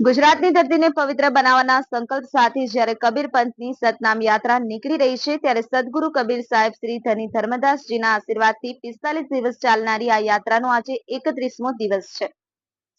ગુજરાતની ધરતીને પવિત્ર બનાવવાના સંકલ્પ સાથે જ્યારે કબીર પંથની સતનામ યાત્રા નીકળી રહી છે, ત્યારે સદગુરુ કબીર સાહેબ શ્રી ધની ધર્મદાસજીના આશીર્વાદથી પિસ્તાલીસ દિવસ ચાલનારી આ યાત્રાનો આજે એકત્રીસમો દિવસ છે.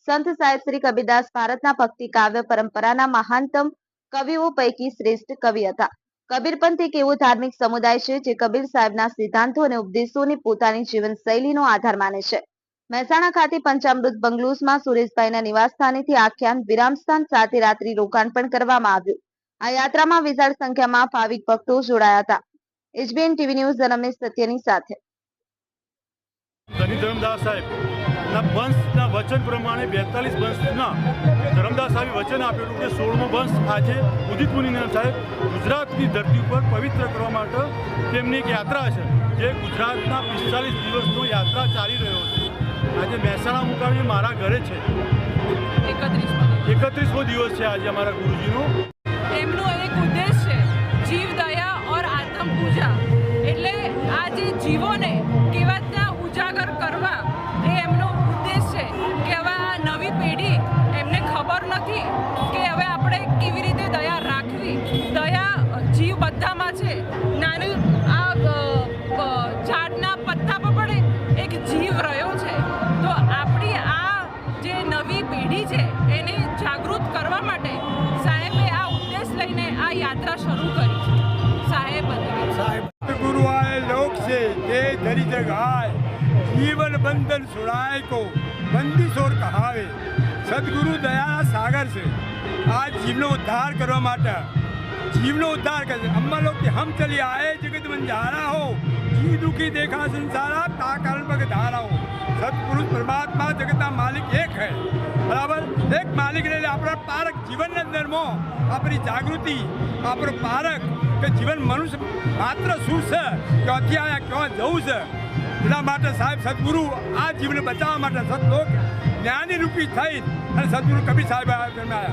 સંત સાહેબ શ્રી કબીરદાસ ભારતના ભક્તિ કાવ્ય પરંપરાના મહાનતમ કવિઓ પૈકી શ્રેષ્ઠ કવિ હતા. કબીરપંથ એક એવો ધાર્મિક સમુદાય છે જે કબીર સાહેબના સિદ્ધાંતો અને ઉપદેશોને પોતાની જીવન શૈલીનો આધાર માને છે. મહેસાણા ખાતે પંચામૃત બંગલોઝમાં સુરેશભાઈના નિવાસ આખ્યાન વિરામસ્થાન સાથે રાત્રિ રોકાણ પણ કરવામાં આવ્યું. આ યાત્રામાં વિશાળ સંખ્યામાં ભાવિક ભક્તો જોડાયા હતા. એચબીએન ટીવી ન્યૂઝ રમેશ સત્યની સાથે. વચન પ્રમાણે બેતાલીસ વંશના ધરમદાસ સાહેબે વચન આપેલું કે સોળમો વંશ આજે ઉદિત મુનિના સાહેબ ગુજરાતની ધરતી ઉપર પવિત્ર કરવા માટે તેમની એક યાત્રા છે, જે ગુજરાતના પિસ્તાલીસ દિવસનો યાત્રા ચાલી રહ્યો છે. આજે મહેસાણા મુકામે મારા ઘરે છે. એકત્રીસ એકત્રીસમો દિવસ છે આજે અમારા ગુરુજીનો. એમનો એક ઉદ્દેશ છે જીવ દયા ઓર આત્મ પૂજા. એટલે આ જે જીવોને કેવા રીતના ઉજાગર કરવા એ એમનો ઉદ્દેશ છે કે હવે આ નવી પેઢી એમને ખબર નથી કે હવે આપણે કેવી રીતે દયા રાખવી. દયા જીવ બધામાં છે. નાનું આ ઝાડના પત્તા પર પણ એક જીવ રહ્યો નવી પેઢી છે, એને જાગૃત કરવા માટે સાહેબે આ ઉદ્દેશ લઈને આ યાત્રા શરૂ કરી છે. સાહેબ સાહેબ ગુરુ આએ લોક છે, તે ધરી જગાય. જીવન બંધન છોડાય કો બંદીશોર કહાવે. સદગુરુ દયા સાગર છે. આ જીવનો ઉદ્ધાર કરવા માટે, જીવનો ઉદ્ધાર કરે અમ્મા લોક કે હમ ચલી આએ જગત બંજારા હો. જી દુખી દેખા સંસારા, તા કારણ પગ ધારા હો. સત્પુરુષ પરમાત્મા જગતના માલિક એક માલિક એટલે આપણા પારક જીવનના અંદરમાં. આપણી જાગૃતિ, આપણો પારક કે જીવન મનુષ્ય માત્ર શું છે કે અત્યારે ક્યાં જવું છે? એટલા માટે સાહેબ સદગુરુ આ જીવને બચાવવા માટે સદલોક જ્ઞાની રૂપી થઈ અને સદગુરુ કબીર સાહેબ આવ્યા.